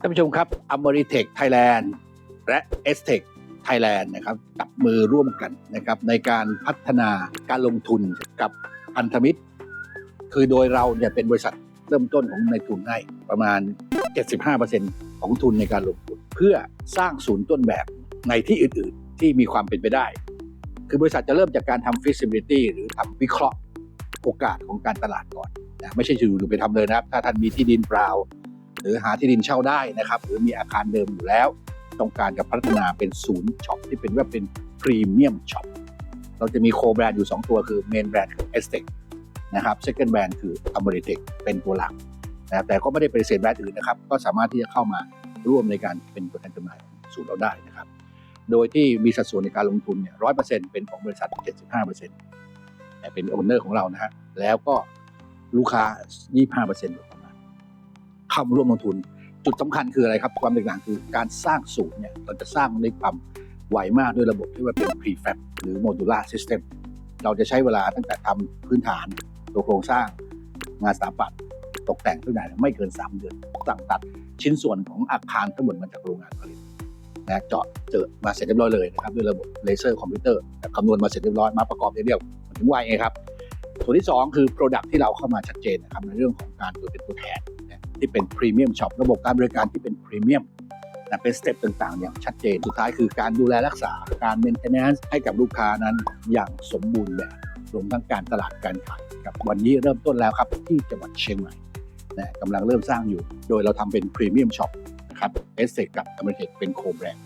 ท่านผู้ชมครับอ m ริเทคไทยแลนด์และเอสเทคไทยแลนด์นะครับจับมือร่วมกันนะครับในการพัฒนาการลงทุนกับพันธมิตร คือโดยเราเนี่ยเป็นบริษัทเริ่มต้นของในทุนให้ประมาณ 75%ของทุนในการลงทุน เพื่อสร้างศูนย์ต้นแบบในที่อื่น ๆ ที่มีความเป็นไปได้ คือบริษัทจะเริ่มจากการทำ feasibility หรือทำวิเคราะห์โอกาสของการตลาดก่อนนะไม่ใช่อยู่ๆไปทำเลยนะครับ ถ้าท่านมีที่ดินเปล่า หรือหาที่ดินเช่าได้นะครับ หรือมีอาคารเดิมอยู่แล้ว ต้องการจะพัฒนาเป็นศูนย์ช็อปที่เป็นว่าเป็นพรีเมียมช็อปเราจะมีโคแบรนด์อยู่ 2 ตัวคือเมนแบรนด์คือ e s t e c นะครับ second brand คือ a m o r i t e c เป็นตัวหลักนะแต่ก็ไม่ได้ปฏิเสธแบรนด์อื่นนะครับ ก็สามารถที่จะเข้ามาร่วมในการเป็นตัวแทนจำหน่ายศูนย์เราได้นะครับ โดยที่มีสัดส่วนในการลงทุนเนี่ยร้อยเปอร์เซ็นต์เป็นของบริษัท75เปอร์เซ็นต์แต่เป็นโอนเนอร์ของเรานะฮะแล้วก็ลูกค้า25เปอร์เซ็นต์ เข้ามาร่วมลงทุน จุดสำคัญคืออะไรครับ ความแตกต่างคือการสร้างสูตรเนี่ยเราจะสร้างในความไวมากด้วยระบบที่ว่าเป็น prefab หรือ modular system เราจะใช้เวลาตั้งแต่ทำพื้นฐานตัวโครงสร้าง งานสถาปัตย์ตกแต่งทุกอย่างไม่เกิน 3 เดือนสั่งตัดชิ้นส่วนของอาคารทั้งหมดมาจากโรงงานผลิตนะเจาะเจอมาเสร็จเรียบร้อยเลยนะครับด้วยระบบเลเซอร์คอมพิวเตอร์คำนวณมาเสร็จเรียบร้อยมาประกอบเรียบๆมันถึงไวไงครับส่วนที่ 2 คือ Product ที่เราเข้ามาชัดเจนนะครับในเรื่องของการตัวเป็นตัวแทน ที่เป็นพรีเมียมช็อประบบการบริการที่เป็นพรีเมียมนะเป็นสเต็ปต่างๆ อย่างชัดเจน สุดท้ายคือการดูแลรักษาการเมนเทนแนนซ์ให้กับลูกค้านั้นอย่างสมบูรณ์แบบรวมทั้งการตลาดการขายครับวันนี้เริ่มต้นแล้วครับที่จังหวัดเชียงใหม่นะกำลังเริ่มสร้างอยู่ โดยเราทำเป็นพรีเมียมช็อปนะครับเอสเซกับอเมริกเป็นโคแบรนด์